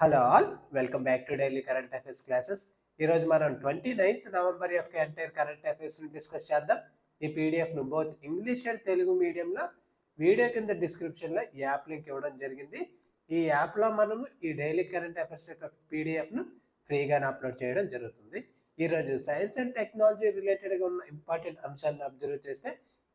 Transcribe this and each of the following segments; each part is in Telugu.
Hello all welcome back to daily current affairs classes. ఈరోజు మనం ట్వంటీ నైన్త్ నవంబర్ యొక్క ఎంటైర్ కరెంట్ అఫైర్స్ని డిస్కస్ చేద్దాం. ఈ పీడిఎఫ్ను బోత్ ఇంగ్లీష్ అండ్ తెలుగు మీడియంలో వీడియో కింద డిస్క్రిప్షన్లో ఈ యాప్ లింక్ ఇవ్వడం జరిగింది. ఈ యాప్లో మనము ఈ డైలీ కరెంట్ అఫైర్స్ యొక్క పీడిఎఫ్ను ఫ్రీగానే అప్లోడ్ చేయడం జరుగుతుంది. ఈరోజు సైన్స్ అండ్ టెక్నాలజీ రిలేటెడ్గా ఉన్న ఇంపార్టెంట్ అంశాలను అబ్జర్వ్ చేస్తే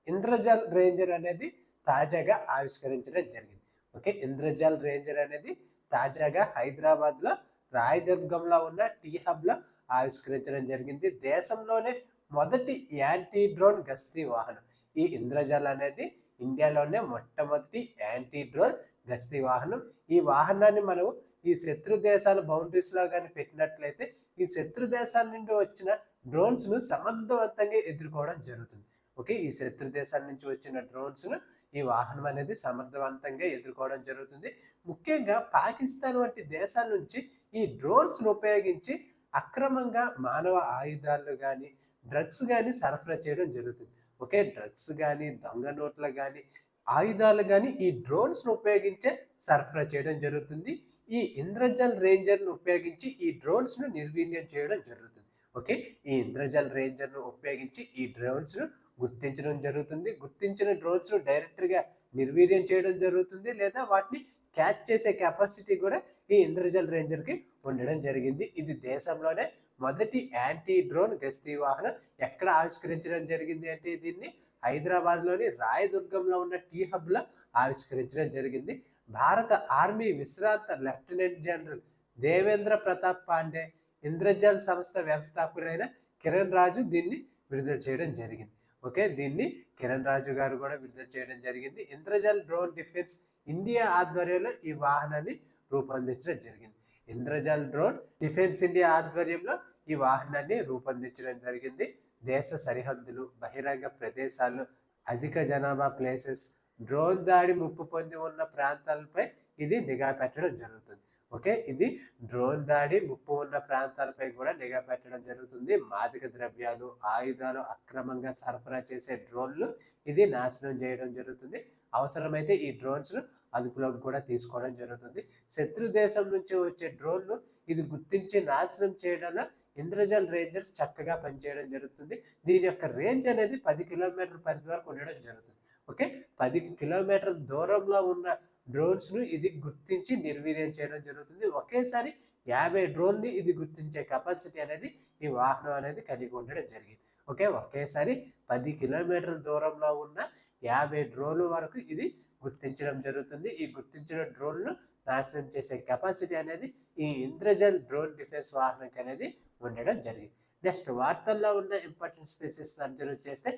ఇంద్రజల్ రేంజర్ అనేది తాజాగా ఆవిష్కరించడం జరిగింది. ఓకే ఇంద్రజల్ రేంజర్ అనేది తాజాగా హైదరాబాద్లో రాయదుర్గంలో ఉన్న టీ హబ్లో ఆవిష్కరించడం జరిగింది. దేశంలోనే మొదటి యాంటీ డ్రోన్ గస్తీ వాహనం. ఈ ఇంద్రజల్ అనేది ఇండియాలోనే మొట్టమొదటి యాంటీ డ్రోన్ గస్తీ వాహనం. ఈ వాహనాన్ని మనం ఈ శత్రు దేశాల బౌండరీస్లో కానీ పెట్టినట్లయితే ఈ శత్రు దేశాల నుండి వచ్చిన డ్రోన్స్ను సమర్థవంతంగా ఎదుర్కోవడం జరుగుతుంది. ఓకే ఈ శత్రు దేశాల నుంచి వచ్చిన డ్రోన్స్ను ఈ వాహనం అనేది సమర్థవంతంగా ఎదుర్కోవడం జరుగుతుంది. ముఖ్యంగా పాకిస్తాన్ వంటి దేశాల నుంచి ఈ డ్రోన్స్ను ఉపయోగించి అక్రమంగా మానవ ఆయుధాలు కానీ డ్రగ్స్ కానీ సరఫరా చేయడం జరుగుతుంది. ఓకే డ్రగ్స్ కానీ దొంగ నోట్లు కానీ ఆయుధాలు కానీ ఈ డ్రోన్స్ను ఉపయోగించే సరఫరా చేయడం జరుగుతుంది. ఈ ఇంద్రజల్ రేంజర్ను ఉపయోగించి ఈ డ్రోన్స్ను నిర్వీర్యం చేయడం జరుగుతుంది. ఓకే ఈ ఇంద్రజల్ రేంజర్ను ఉపయోగించి ఈ డ్రోన్స్ను గుర్తించడం జరుగుతుంది. గుర్తించిన డ్రోన్స్ను డైరెక్ట్గా నిర్వీర్యం చేయడం జరుగుతుంది. లేదా వాటిని క్యాచ్ చేసే కెపాసిటీ కూడా ఈ ఇంద్రజల్ రేంజర్కి ఉండడం జరిగింది. ఇది దేశంలోనే మొదటి యాంటీ డ్రోన్ గస్తీ వాహనం ఎక్కడ ఆవిష్కరించడం జరిగింది అంటే దీన్ని హైదరాబాద్లోని రాయదుర్గంలో ఉన్న టీ హబ్లో ఆవిష్కరించడం జరిగింది. భారత ఆర్మీ విశ్రాంత లెఫ్టినెంట్ జనరల్ దేవేంద్ర ప్రతాప్ పాండే ఇంద్రజల్ సంస్థ వ్యవస్థాపకుడైన కిరణ్ రాజు దీన్ని విడుదల చేయడం జరిగింది. ఓకే దీన్ని కిరణ్ రాజు గారు కూడా విడుదల చేయడం జరిగింది. ఇంద్రజల్ డ్రోన్ డిఫెన్స్ ఇండియా ఆధ్వర్యంలో ఈ వాహనాన్ని రూపొందించడం జరిగింది. ఇంద్రజల్ డ్రోన్ డిఫెన్స్ ఇండియా ఆధ్వర్యంలో ఈ వాహనాన్ని రూపొందించడం జరిగింది. దేశ సరిహద్దులు బహిరంగ ప్రదేశాలు అధిక జనాభా ప్లేసెస్ డ్రోన్ దాడి ముప్పు పొంది ఉన్న ప్రాంతాలపై ఇది నిఘా పెట్టడం జరుగుతుంది. ఓకే? ఇది డ్రోన్ దాడి ముప్పు ఉన్న ప్రాంతాలపై కూడా నిఘా పెట్టడం జరుగుతుంది. మాదక ద్రవ్యాలు ఆయుధాలు అక్రమంగా సరఫరా చేసే డ్రోన్లు ఇది నాశనం చేయడం జరుగుతుంది. అవసరమైతే ఈ డ్రోన్స్ను అదుపులోకి కూడా తీసుకోవడం జరుగుతుంది. శత్రు దేశం నుంచి వచ్చే డ్రోన్లు ఇది గుర్తించి నాశనం చేయడంలో ఇంద్రజల్ రేంజర్ చక్కగా పనిచేయడం జరుగుతుంది. దీని యొక్క రేంజ్ అనేది పది కిలోమీటర్ పరిధి వరకు ఉండడం జరుగుతుంది. ఓకే? పది కిలోమీటర్ దూరంలో ఉన్న డ్రోన్స్ను ఇది గుర్తించి నిర్వీర్యం చేయడం జరుగుతుంది. ఒకేసారి యాభై డ్రోన్ని ఇది గుర్తించే కెపాసిటీ అనేది ఈ వాహనం అనేది కలిగి ఉండడం జరిగింది. ఓకే? ఒకేసారి పది కిలోమీటర్ల దూరంలో ఉన్న యాభై డ్రోన్ల వరకు ఇది గుర్తించడం జరుగుతుంది. ఈ గుర్తించిన డ్రోన్ను నాశనం చేసే కెపాసిటీ అనేది ఈ ఇంద్రజల్ డ్రోన్ డిఫెన్స్ వాహనంకి అనేది ఉండడం జరిగింది. నెక్స్ట్ వార్తల్లో ఉన్న ఇంపార్టెంట్ స్పేసెస్ అబ్జర్వ్ చేస్తే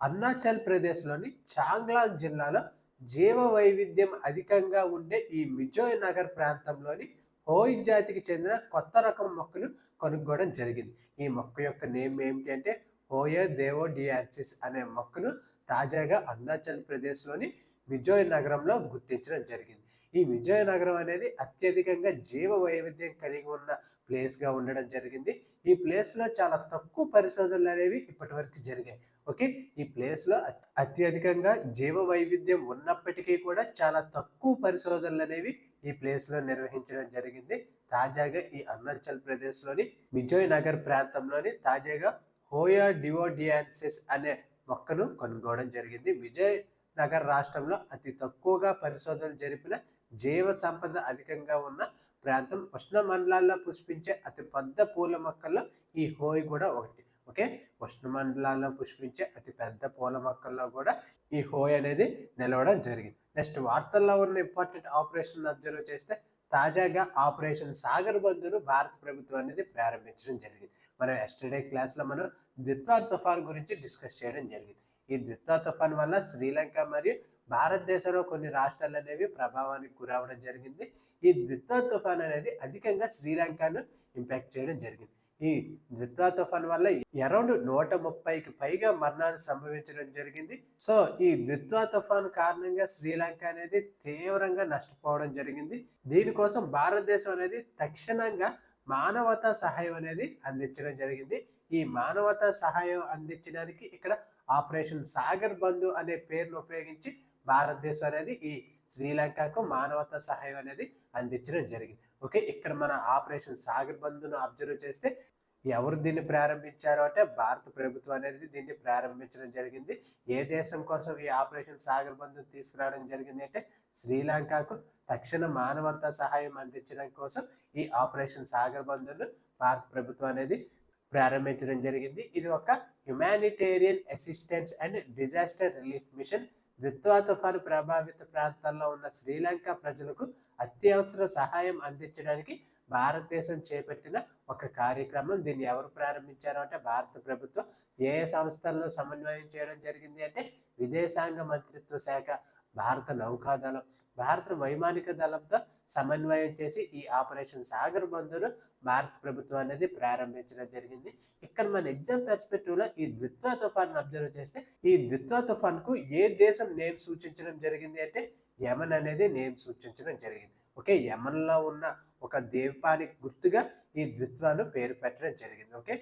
అరుణాచల్ ప్రదేశ్లోని చాంగ్లాంగ్ జిల్లాలో జీవ వైవిధ్యం అధికంగా ఉండే ఈ మిజోయ్ నగర్ ప్రాంతంలోని హోయ్ జాతికి చెందిన కొత్త రకం మొక్కలు కొనుక్కోవడం జరిగింది. ఈ మొక్క యొక్క నేమ్ ఏమిటి అంటే హోయో దేవో డియాన్సిస్ అనే మొక్కను తాజాగా అరుణాచల్ ప్రదేశ్లోని మిజోయ్ నగరంలో గుర్తించడం జరిగింది. ఈ విజయ నగరం అనేది అత్యధికంగా జీవ వైవిధ్యం కలిగి ఉన్న ప్లేస్గా ఉండడం జరిగింది. ఈ ప్లేస్లో చాలా తక్కువ పరిశోధనలు అనేవి ఇప్పటి వరకు జరిగాయి. ఓకే? ఈ ప్లేస్లో అత్యధికంగా జీవ వైవిధ్యం ఉన్నప్పటికీ కూడా చాలా తక్కువ పరిశోధనలు అనేవి ఈ ప్లేస్లో నిర్వహించడం జరిగింది. తాజాగా ఈ అరుణాచల్ ప్రదేశ్లోని విజయనగర్ నగర్ ప్రాంతంలోని తాజాగా హోయా డివోడియాన్సిస్ అనే మొక్కను కొనుక్కోవడం జరిగింది. విజయ్ నగర్ రాష్ట్రంలో అతి తక్కువగా పరిశోధనలు జరిపిన జీవ సంపద అధికంగా ఉన్న ప్రాంతం ఉష్ణ మండలాల్లో పుష్పించే అతి పెద్ద పూల మొక్కల్లో ఈ హోయ్ కూడా ఒకటి. ఓకే? ఉష్ణ మండలాల్లో పుష్పించే అతి పెద్ద పూల మొక్కల్లో కూడా ఈ హోయ్ అనేది నిలవడం జరిగింది. నెక్స్ట్ వార్తల్లో ఉన్న ఇంపార్టెంట్ ఆపరేషన్ అబ్జర్వ్ చేస్తే తాజాగా ఆపరేషన్ సాగర్ బంధును భారత ప్రభుత్వం అనేది ప్రారంభించడం జరిగింది. మనం ఎస్టర్డే క్లాస్లో మనం ద్విత్వా తుఫాన్ గురించి డిస్కస్ చేయడం జరిగింది. ఈ ద్విత్వా తుఫాన్ వల్ల శ్రీలంక మరియు భారతదేశంలో కొన్ని రాష్ట్రాలు అనేవి ప్రభావానికి గురవడం జరిగింది. ఈ ద్విత్వ తుఫాన్ అనేది అధికంగా శ్రీలంకను ఇంపాక్ట్ చేయడం జరిగింది. ఈ ద్విత్వ తుఫాన్ వల్ల అరౌండ్ నూట ముప్పైకి పైగా మరణాలు సంభవించడం జరిగింది. సో ఈ ద్విత్వ తుఫాన్ కారణంగా శ్రీలంక అనేది తీవ్రంగా నష్టపోవడం జరిగింది. దీనికోసం భారతదేశం అనేది తక్షణంగా మానవతా సహాయం అనేది అందించడం జరిగింది. ఈ మానవతా సహాయం అందించడానికి ఇక్కడ ఆపరేషన్ సాగర్ బంధు అనే పేరును ఉపయోగించి భారతదేశం అనేది ఈ శ్రీలంకకు మానవతా సహాయం అనేది అందించడం జరిగింది. ఓకే ఇక్కడ మన ఆపరేషన్ సాగర్ బంధును అబ్జర్వ్ చేస్తే ఎవరు దీన్ని ప్రారంభించారు అంటే భారత ప్రభుత్వం అనేది దీన్ని ప్రారంభించడం జరిగింది. ఏ దేశం కోసం ఈ ఆపరేషన్ సాగర్ బంధుని తీసుకురావడం జరిగింది అంటే శ్రీలంకకు తక్షణ మానవతా సహాయం అందించడం కోసం ఈ ఆపరేషన్ సాగర్ బంధును భారత ప్రభుత్వం అనేది ప్రారంభించడం జరిగింది. ఇది ఒక humanitarian assistance and disaster relief mission Ditwah తుఫాను ప్రభావిత ప్రాంతాల్లో ఉన్న శ్రీలంక ప్రజలకు అత్యవసర సహాయం అందించడానికి భారతదేశం చేపట్టిన ఒక కార్యక్రమం. దీన్ని ఎవరు ప్రారంభించారు అంటే భారత ప్రభుత్వం. ఏ ఏ సంస్థల్లో సమన్వయం చేయడం జరిగింది అంటే విదేశాంగ మంత్రిత్వ శాఖ భారత నౌకాదళం భారత వైమానిక దళంతో సమన్వయం చేసి ఈ ఆపరేషన్ సాగర్ బంధును భారత ప్రభుత్వం అనేది ప్రారంభించడం జరిగింది. ఇక్కడ మన ఎగ్జామ్ పెర్స్పెక్టివ్లో ఈ ద్విత్వ తుఫాన్ అబ్జర్వ్ చేస్తే ఈ ద్విత్వ తుఫాన్కు ఏ దేశం నేమ్ సూచించడం జరిగింది అంటే యమన్ అనేది నేమ్ సూచించడం జరిగింది. ఓకే యమన్లో ఉన్న ఒక దీపానికి గుర్తుగా ఈ ద్విత్వాలు పేరు పెట్టడం జరిగింది ఓకే?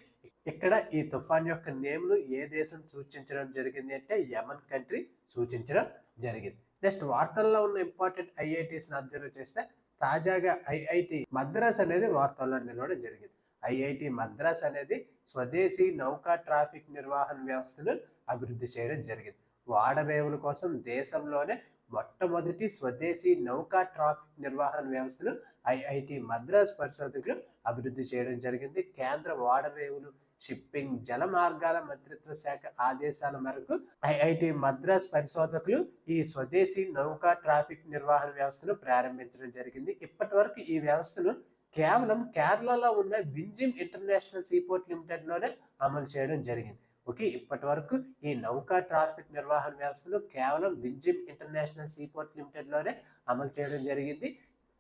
ఇక్కడ ఈ తుఫాన్ యొక్క నేమ్లు ఏ దేశం సూచించడం జరిగింది అంటే యమన్ కంట్రీ సూచించడం జరిగింది. నెక్స్ట్ వార్తల్లో ఉన్న ఇంపార్టెంట్ ఐఐటీస్ని అబ్జర్వ్ చేస్తే తాజాగా ఐఐటి మద్రాస్ అనేది వార్తల్లో నిలవడం జరిగింది. ఐఐటి మద్రాస్ అనేది స్వదేశీ నౌకా ట్రాఫిక్ నిర్వహణ వ్యవస్థను అభివృద్ధి చేయడం జరిగింది. వాడరేవుల కోసం దేశంలోనే మొట్టమొదటి స్వదేశీ నౌకా ట్రాఫిక్ నిర్వహణ వ్యవస్థను ఐఐటి మద్రాస్ పరిశోధకులు అభివృద్ధి చేయడం జరిగింది. కేంద్ర వాడరేవులు షిప్పింగ్ జల మార్గాల మంత్రిత్వ శాఖ ఆదేశాల మేరకు ఐఐటి మద్రాస్ పరిశోధకులు ఈ స్వదేశీ నౌకా ట్రాఫిక్ నిర్వహణ వ్యవస్థను ప్రారంభించడం జరిగింది. ఇప్పటి వరకు ఈ వ్యవస్థను కేవలం కేరళలో ఉన్న వింజిమ్ ఇంటర్నేషనల్ సీపోర్ట్ లిమిటెడ్లోనే అమలు చేయడం జరిగింది. ఓకే ఇప్పటి వరకు ఈ నౌకా ట్రాఫిక్ నిర్వహణ వ్యవస్థను కేవలం వింజిమ్ ఇంటర్నేషనల్ సీపోర్ట్ లిమిటెడ్లోనే అమలు చేయడం జరిగింది.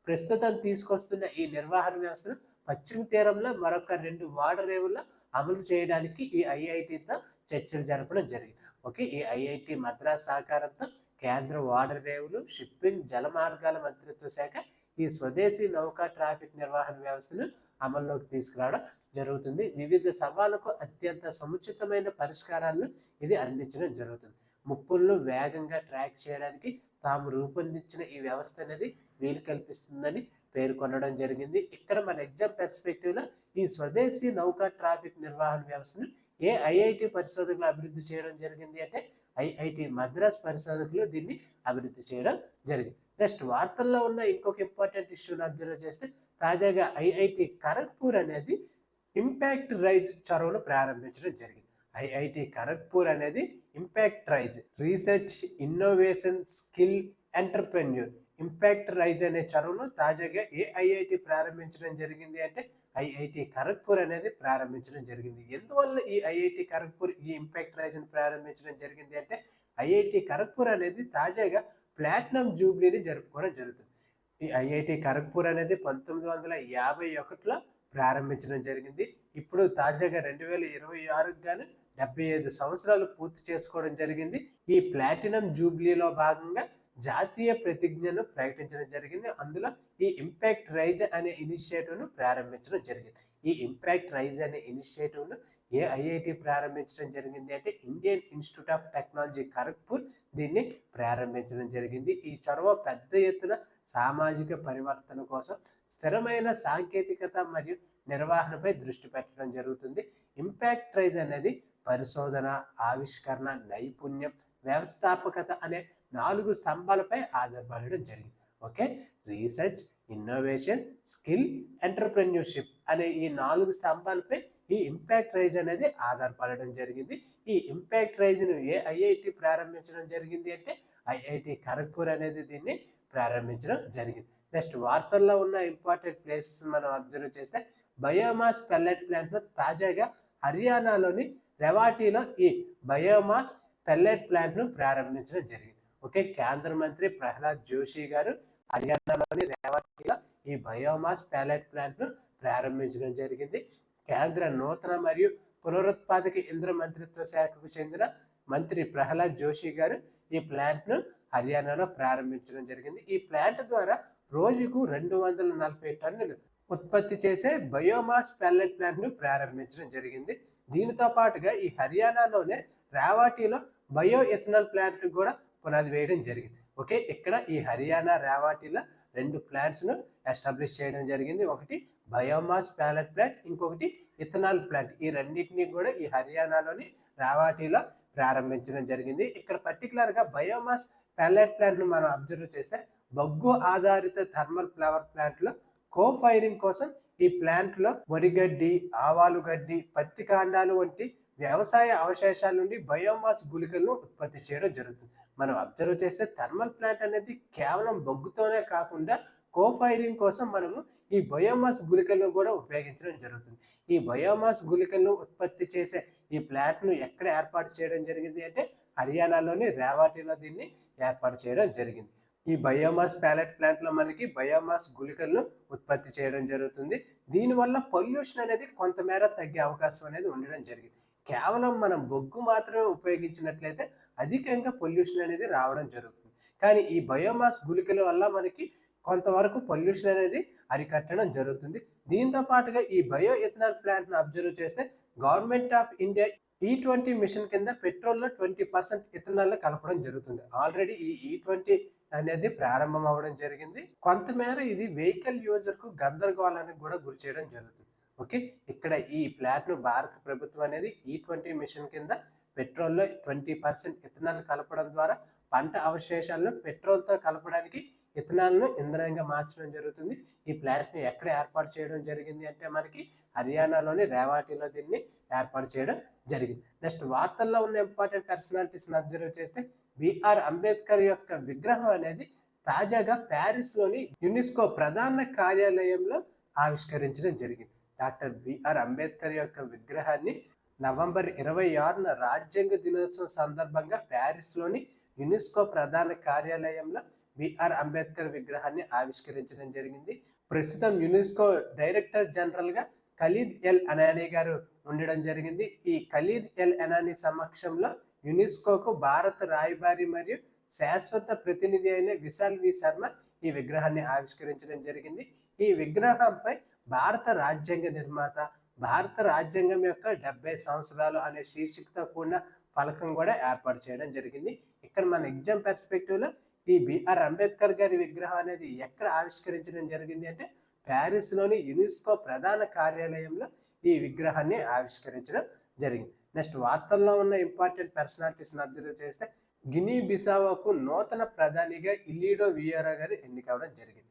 ప్రస్తుతం తీసుకొస్తున్న ఈ నిర్వహణ వ్యవస్థను పశ్చిమ తీరంలో మరొక రెండు వాడరేవుల్లో అమలు చేయడానికి ఈ ఐఐటితో చర్చలు జరపడం జరిగింది. ఓకే ఈ ఐఐటి మద్రాస్ సహకారంతో కేంద్ర వాటర్ రేవులు షిప్పింగ్ జల మార్గాల మంత్రిత్వ శాఖ ఈ స్వదేశీ నౌకా ట్రాఫిక్ నిర్వహణ వ్యవస్థను అమల్లోకి తీసుకురావడం జరుగుతుంది. వివిధ సవాళ్ళకు అత్యంత సముచితమైన పరిష్కారాలను ఇది అందించడం జరుగుతుంది. ముప్పులను వేగంగా ట్రాక్ చేయడానికి తాము రూపొందించిన ఈ వ్యవస్థ అనేది వీలు కల్పిస్తుందని పేర్కొనడం జరిగింది. ఇక్కడ మన ఎగ్జామ్ పెర్స్పెక్టివ్లో ఈ స్వదేశీ నౌకా ట్రాఫిక్ నిర్వహణ వ్యవస్థను ఏ ఐఐటి పరిశోధకులు అభివృద్ధి చేయడం జరిగింది అంటే ఐఐటి మద్రాస్ పరిశోధకులు దీన్ని అభివృద్ధి చేయడం జరిగింది. నెక్స్ట్ వార్తల్లో ఉన్న ఇంకొక ఇంపార్టెంట్ ఇష్యూని అబ్జర్వ్ చేస్తే తాజాగా ఐఐటి ఖరగ్పూర్ అనేది ఇంపాక్ట్ రైజ్ చొరవను ప్రారంభించడం జరిగింది. ఐఐటి ఖరగ్పూర్ అనేది impact rise research innovation skill entrepreneur impact rise అనే చొరవను తాజాగా ఏ ఐఐటి ప్రారంభించడం జరిగింది అంటే ఐఐటి ఖరగ్పూర్ అనేది ప్రారంభించడం జరిగింది. ఎందువల్ల ఈ ఐఐటి ఖరగ్పూర్ ఈ ఇంపాక్ట్ రైజ్ని ప్రారంభించడం జరిగింది అంటే ఐఐటి ఖరగ్పూర్ అనేది తాజాగా ప్లాటినం జూబ్లీని జరుపుకోవడం జరుగుతుంది. ఈ ఐఐటి ఖరగ్పూర్ అనేది పంతొమ్మిది వందల యాభై ఒకటిలో ప్రారంభించడం జరిగింది. ఇప్పుడు తాజాగా రెండు వేల ఇరవై ఆరుకు గాను డెబ్బై ఐదు సంవత్సరాలు పూర్తి చేసుకోవడం జరిగింది. ఈ ప్లాటినం జూబ్లీలో భాగంగా జాతీయ ప్రతిజ్ఞను ప్రకటించడం జరిగింది. అందులో ఈ ఇంపాక్ట్ రైజ్ అనే ఇనిషియేటివ్ను ప్రారంభించడం జరిగింది. ఈ ఇంపాక్ట్ రైజ్ అనే ఇనిషియేటివ్ను ఏ ఐఐటి ప్రారంభించడం జరిగింది అంటే Indian institute of technology Kharagpur దీన్ని ప్రారంభించడం జరిగింది. ఈ చొరవ పెద్ద ఎత్తున సామాజిక పరివర్తన కోసం స్థిరమైన సాంకేతికత మరియు నిర్వహణపై దృష్టి పెట్టడం జరుగుతుంది. ఇంపాక్ట్ రైజ్ అనేది పరిశోధన ఆవిష్కరణ నైపుణ్యం వ్యవస్థాపకత అనే నాలుగు స్తంభాలపై ఆధారపడడం జరిగింది. Okay? Research innovation skill entrepreneurship అనే ఈ నాలుగు స్తంభాలపై ఈ ఇంపాక్ట్ రైజ్ అనేది ఆధారపడడం జరిగింది. ఈ ఇంపాక్ట్ రైజ్ను ఏ ఐఐటి ప్రారంభించడం జరిగింది అంటే ఐఐటి ఖరగ్పూర్ అనేది దీన్ని ప్రారంభించడం జరిగింది. నెక్స్ట్ వార్తల్లో ఉన్న ఇంపార్టెంట్ ప్లేసెస్ మనం అబ్జర్వ్ చేస్తే బయోమాస్ పెల్లెట్ ప్లాంట్ను తాజాగా హర్యానాలోని రెవాటీలో ఈ బయోమాస్ పెల్లెట్ ప్లాంట్ను ప్రారంభించడం జరిగింది. ఓకే కేంద్ర మంత్రి ప్రహ్లాద్ జోషి గారు హర్యానాలోని రేవాటీలో ఈ బయోమాస్ ప్యాలెట్ ప్లాంట్ను ప్రారంభించడం జరిగింది. కేంద్ర నూతన మరియు పునరుత్పాదక ఇంధన మంత్రిత్వ శాఖకు చెందిన మంత్రి ప్రహ్లాద్ జోషి గారు ఈ ప్లాంట్ను హర్యానాలో ప్రారంభించడం జరిగింది. ఈ ప్లాంట్ ద్వారా రోజుకు రెండు వందల నలభై టన్నులు ఉత్పత్తి చేసే బయోమాస్ ప్యాలెట్ ప్లాంట్ను ప్రారంభించడం జరిగింది. దీనితో పాటుగా ఈ హర్యానాలోనే రావాటీలో బయో ఎథనాల్ ప్లాంట్ను కూడా పునాది వేయడం జరిగింది. ఓకే ఇక్కడ ఈ హర్యానా రావాటీలో రెండు ప్లాంట్స్ను ఎస్టాబ్లిష్ చేయడం జరిగింది. ఒకటి బయోమాస్ ప్యాలెట్ ప్లాంట్ ఇంకొకటి ఇథనాల్ ప్లాంట్. ఈ రెండింటిని కూడా ఈ హర్యానాలోని రావాటీలో ప్రారంభించడం జరిగింది. ఇక్కడ పర్టికులర్గా బయోమాస్ ప్యాలెట్ ప్లాంట్ను మనం అబ్జర్వ్ చేస్తే బొగ్గు ఆధారిత థర్మల్ ఫ్లవర్ ప్లాంట్లో కో ఫైరింగ్ కోసం ఈ ప్లాంట్లో వరిగడ్డి ఆవాలు గడ్డి పత్తి కాండాలు వంటి వ్యవసాయ అవశేషాల నుండి బయోమాస్ గుళికలను ఉత్పత్తి చేయడం జరుగుతుంది. మనం అబ్జర్వ్ చేస్తే థర్మల్ ప్లాంట్ అనేది కేవలం బొగ్గుతోనే కాకుండా కో ఫైరింగ్ కోసం మనము ఈ బయోమాస్ గుళికలను కూడా ఉపయోగించడం జరుగుతుంది. ఈ బయోమాస్ గుళికలను ఉత్పత్తి చేసే ఈ ప్లాంట్ను ఎక్కడ ఏర్పాటు చేయడం జరిగింది అంటే హర్యానాలోని రేవాటిలో దీన్ని ఏర్పాటు చేయడం జరిగింది. ఈ బయోమాస్ ప్యాలెట్ ప్లాంట్లో మనకి బయోమాస్ గుళికలను ఉత్పత్తి చేయడం జరుగుతుంది. దీనివల్ల పొల్యూషన్ అనేది కొంతమేర తగ్గే అవకాశం అనేది ఉండడం జరిగింది. కేవలం మనం బొగ్గు మాత్రమే ఉపయోగించినట్లయితే అధికంగా పొల్యూషన్ అనేది రావడం జరుగుతుంది. కానీ ఈ బయోమాస్ గుళికల వల్ల మనకి కొంతవరకు పొల్యూషన్ అనేది అరికట్టడం జరుగుతుంది. దీంతో పాటుగా ఈ బయో ఇథనాల్ ప్లాంట్ను అబ్జర్వ్ చేస్తే గవర్నమెంట్ ఆఫ్ ఇండియా ఈ ట్వంటీ మిషన్ కింద పెట్రోల్లో ట్వంటీ పర్సెంట్ ఇథనాల్ కలపడం జరుగుతుంది. ఆల్రెడీ ఈ ఈ ట్వంటీ అనేది ప్రారంభం అవ్వడం జరిగింది. కొంతమేర ఇది వెహికల్ యూజర్కు గందరగోళానికి కూడా గురి చేయడం జరుగుతుంది. ఓకే? ఇక్కడ ఈ ప్లాట్ను భారత ప్రభుత్వం అనేది ఈ ట్వంటీ మిషన్ కింద పెట్రోల్లో ట్వంటీ పర్సెంట్ ఇథనాల్ కలపడం ద్వారా పంట అవశేషాలను పెట్రోల్తో కలపడానికి ఇథనాల్ను ఇంధనంగా మార్చడం జరుగుతుంది. ఈ ప్లాంట్ని ఎక్కడ ఏర్పాటు చేయడం జరిగింది అంటే మనకి హర్యానాలోని రేవాటిలో దీన్ని ఏర్పాటు చేయడం జరిగింది. నెక్స్ట్ వార్తల్లో ఉన్న ఇంపార్టెంట్ పర్సనాలిటీస్ని అబ్జర్వ్ చేస్తే బిఆర్ అంబేద్కర్ యొక్క విగ్రహం అనేది తాజాగా ప్యారిస్లోని యునెస్కో ప్రధాన కార్యాలయంలో ఆవిష్కరించడం జరిగింది. డాక్టర్ బిఆర్ అంబేద్కర్ యొక్క విగ్రహాన్ని నవంబర్ ఇరవై ఆరున రాజ్యాంగ దినోత్సవం సందర్భంగా ప్యారిస్లోని యునెస్కో ప్రధాన కార్యాలయంలో బిఆర్ అంబేద్కర్ విగ్రహాన్ని ఆవిష్కరించడం జరిగింది. ప్రస్తుతం యునెస్కో డైరెక్టర్ జనరల్గా ఖలీద్ ఎల్ అనానీ గారు ఉండడం జరిగింది. ఈ ఖలీద్ ఎల్ అనానీ సమక్షంలో యునెస్కోకు భారత రాయబారి మరియు శాశ్వత ప్రతినిధి అయిన విశాల్ వి శర్మ ఈ విగ్రహాన్ని ఆవిష్కరించడం జరిగింది. ఈ విగ్రహంపై భారత రాజ్యాంగ నిర్మాత భారత రాజ్యాంగం యొక్క డెబ్బై సంవత్సరాలు అనే శీర్షికతో కూడిన ఫలకం కూడా ఏర్పాటు చేయడం జరిగింది. ఇక్కడ మన ఎగ్జామ్ పెర్స్పెక్టివ్లో ఈ బిఆర్ అంబేద్కర్ గారి విగ్రహం అనేది ఎక్కడ ఆవిష్కరించడం జరిగింది అంటే ప్యారిస్లోని యునెస్కో ప్రధాన కార్యాలయంలో ఈ విగ్రహాన్ని ఆవిష్కరించడం జరిగింది. నెక్స్ట్ వార్తల్లో ఉన్న ఇంపార్టెంట్ పర్సనాలిటీస్ని అబ్జర్వ్ చేస్తే గినీ బిసావాకు నూతన ప్రధానిగా ఇల్లీడో వియోరా గారు ఎన్నికవడం జరిగింది.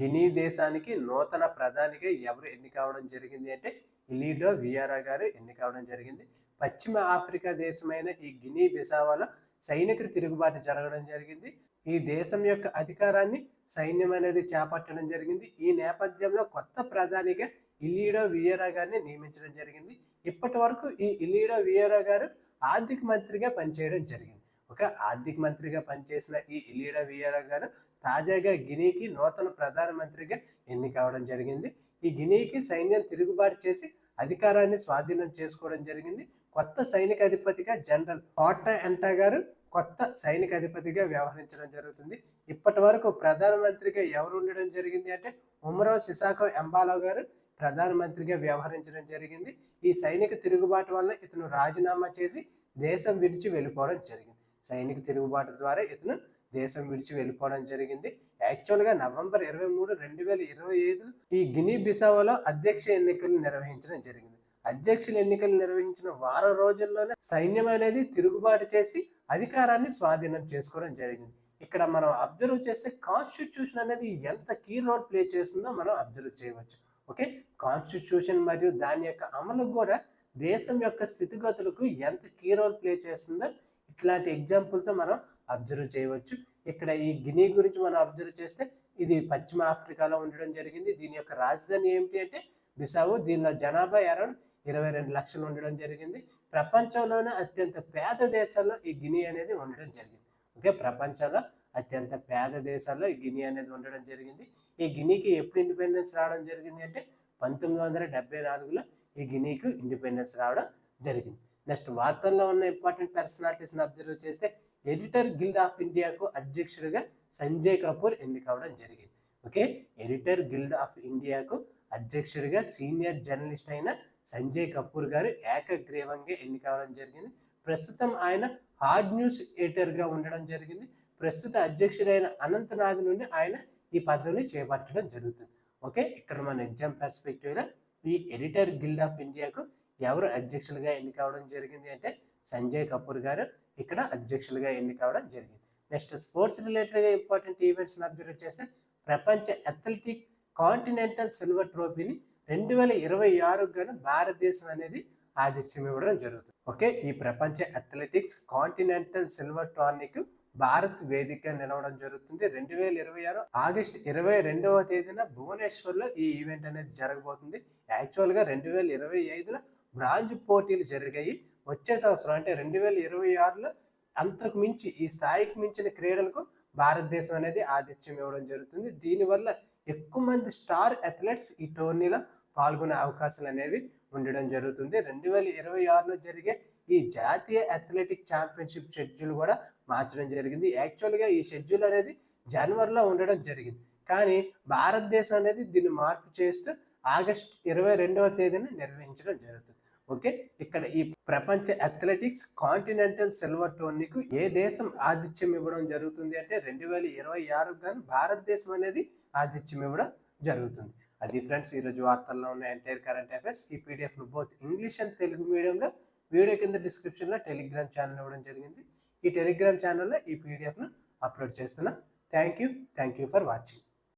గినీ దేశానికి నూతన ప్రధానిగా ఎవరు ఎన్నికవడం జరిగింది అంటే గినీలో వియారా గారు ఎన్నికవడం జరిగింది. పశ్చిమ ఆఫ్రికా దేశమైన ఈ గినీ బిసావాలో సైనికులు తిరుగుబాటు జరగడం జరిగింది. ఈ దేశం యొక్క అధికారాన్ని సైన్యం అనేది చేపట్టడం జరిగింది. ఈ నేపథ్యంలో కొత్త ప్రధానిగా ఇలీడో వియరా గారిని నియమించడం జరిగింది. ఇప్పటి వరకు ఈ ఇలీడో వియరా గారు ఆర్థిక మంత్రిగా పనిచేయడం జరిగింది. ఒక ఆర్థిక మంత్రిగా పనిచేసిన ఈ ఇలీడో వియరా గారు తాజాగా గినీకి నూతన ప్రధానమంత్రిగా ఎన్నికవడం జరిగింది. ఈ గినీకి సైన్యం తిరుగుబాటు చేసి అధికారాన్ని స్వాధీనం చేసుకోవడం జరిగింది. కొత్త సైనిక అధిపతిగా జనరల్ కోట ఎంటా గారు కొత్త సైనిక అధిపతిగా వ్యవహరించడం జరుగుతుంది. ఇప్పటి వరకు ప్రధానమంత్రిగా ఎవరు ఉండడం జరిగింది అంటే ఉమరో సిసాకో ఎంబాలో గారు ప్రధానమంత్రిగా వ్యవహరించడం జరిగింది. ఈ సైనిక తిరుగుబాటు వల్ల ఇతను రాజీనామా చేసి దేశం విడిచి వెళ్ళిపోవడం జరిగింది. సైనిక తిరుగుబాటు ద్వారా ఇతను దేశం విడిచి వెళ్ళిపోవడం జరిగింది. యాక్చువల్గా నవంబర్ ఇరవై మూడు రెండు వేల ఇరవై ఐదు ఈ గినీ బిసావలో అధ్యక్ష ఎన్నికలు నిర్వహించడం జరిగింది. అధ్యక్షుల ఎన్నికలు నిర్వహించిన వారం రోజుల్లోనే సైన్యం అనేది తిరుగుబాటు చేసి అధికారాన్ని స్వాధీనం చేసుకోవడం జరిగింది. ఇక్కడ మనం అబ్జర్వ్ చేస్తే కాన్స్టిట్యూషన్ అనేది ఎంత కీ రోల్ ప్లే చేస్తుందో మనం అబ్జర్వ్ చేయవచ్చు. ఓకే కాన్స్టిట్యూషన్ మరియు దాని యొక్క అమలు కూడా దేశం యొక్క స్థితిగతులకు ఎంత కీ రోల్ ప్లే చేస్తుందో ఇట్లాంటి ఎగ్జాంపుల్తో మనం అబ్జర్వ్ చేయవచ్చు. ఇక్కడ ఈ గినీ గురించి మనం అబ్జర్వ్ చేస్తే ఇది పశ్చిమ ఆఫ్రికాలో ఉండడం జరిగింది. దీని యొక్క రాజధాని ఏమిటి అంటే బిసావు. దీనిలో జనాభా అరౌండ్ ఇరవై రెండు లక్షలు ఉండడం జరిగింది. ప్రపంచంలోనే అత్యంత పేద దేశాల్లో ఈ గిని అనేది ఉండడం జరిగింది. ఓకే ప్రపంచంలో అత్యంత పేద దేశాల్లో ఈ గిని అనేది ఉండడం జరిగింది. ఈ గినీకి ఎప్పుడు ఇండిపెండెన్స్ రావడం జరిగింది అంటే పంతొమ్మిది వందల డెబ్బై నాలుగులో ఈ గినీకి ఇండిపెండెన్స్ రావడం జరిగింది. నెక్స్ట్ వార్తల్లో ఉన్న ఇంపార్టెంట్ పర్సనాలిటీస్ని అబ్జర్వ్ చేస్తే ఎడిటర్ గిల్డ్ ఆఫ్ ఇండియాకు అధ్యక్షుడిగా సంజయ్ కపూర్ ఎన్నికవడం జరిగింది. ఓకే? ఎడిటర్ గిల్డ్ ఆఫ్ ఇండియాకు అధ్యక్షుడిగా సీనియర్ జర్నలిస్ట్ అయిన సంజయ్ కపూర్ గారు ఏకగ్రీవంగా ఎన్నికవడం జరిగింది. ప్రస్తుతం ఆయన హార్డ్ న్యూస్ ఎడిటర్గా ఉండడం జరిగింది. ప్రస్తుత అధ్యక్షుడైన అనంతనాథ్ నుండి ఆయన ఈ పదవిని చేపట్టడం జరుగుతుంది. ఓకే? ఇక్కడ మన ఎగ్జామ్ పర్స్పెక్టివ్లో ఈ ఎడిటర్ గిల్డ్ ఆఫ్ ఇండియాకు ఎవరు అధ్యక్షులుగా ఎన్నికవడం జరిగింది అంటే సంజయ్ కపూర్ గారు. ఇక్కడ అధ్యక్షులుగా ఎన్నిక అవడం జరిగింది. నెక్స్ట్ స్పోర్ట్స్ రిలేటెడ్గా ఇంపార్టెంట్ ఈవెంట్స్ని అబ్జర్వ్ చేస్తే ప్రపంచ అథ్లెటిక్ కాంటినెంటల్ సిల్వర్ ట్రోఫీని రెండు వేల ఇరవై ఆరుకు గాను భారతదేశం అనేది ఆతిథ్యం ఇవ్వడం జరుగుతుంది. ఓకే ఈ ప్రపంచ అథ్లెటిక్స్ కాంటినెంటల్ సిల్వర్ టోర్నీకి భారత్ వేదిక నిలవడం జరుగుతుంది. రెండు వేల ఇరవై ఆరు ఆగస్ట్ ఇరవై రెండవ తేదీన భువనేశ్వర్లో ఈ ఈవెంట్ అనేది జరగబోతుంది. యాక్చువల్గా రెండు వేల ఇరవై ఐదులో బ్రాంజ్ పోటీలు జరిగాయి. వచ్చే సంవత్సరం అంటే రెండు వేల ఇరవై ఆరులో అంతకు మించి ఈ స్థాయికి మించిన క్రీడలకు భారతదేశం అనేది ఆతిథ్యం ఇవ్వడం జరుగుతుంది. దీనివల్ల ఎక్కువ మంది స్టార్ అథ్లెట్స్ ఈ టోర్నీలో పాల్గొనే అవకాశాలు అనేవి ఉండడం జరుగుతుంది. రెండు వేల ఇరవై ఆరులో జరిగే ఈ జాతీయ అథ్లెటిక్ ఛాంపియన్షిప్ షెడ్యూల్ కూడా మార్చడం జరిగింది. యాక్చువల్గా ఈ షెడ్యూల్ అనేది జనవరిలో ఉండడం జరిగింది. కానీ భారతదేశం అనేది దీన్ని మార్పు చేస్తూ ఆగస్ట్ ఇరవై రెండవ తేదీన నిర్వహించడం జరుగుతుంది. ఓకే? ఇక్కడ ఈ ప్రపంచ అథ్లెటిక్స్ కాంటినెంటల్ సిల్వర్ టోర్నీకు ఏ దేశం ఆతిథ్యం ఇవ్వడం జరుగుతుంది అంటే రెండు వేల ఇరవై ఆరు కానీ భారతదేశం అనేది ఆతిథ్యం ఇవ్వడం జరుగుతుంది. అది ఫ్రెండ్స్ ఈరోజు వార్తల్లో ఉన్న ఎంటైర్ కరెంట్ అఫైర్స్. ఈ పీడిఎఫ్ను బోత్ ఇంగ్లీష్ అండ్ తెలుగు మీడియంలో వీడియో కింద డిస్క్రిప్షన్లో టెలిగ్రామ్ ఛానల్ ఇవ్వడం జరిగింది. ఈ టెలిగ్రామ్ ఛానల్లో ఈ పీడిఎఫ్ను అప్లోడ్ చేస్తున్నా. Thank you thank you for watching.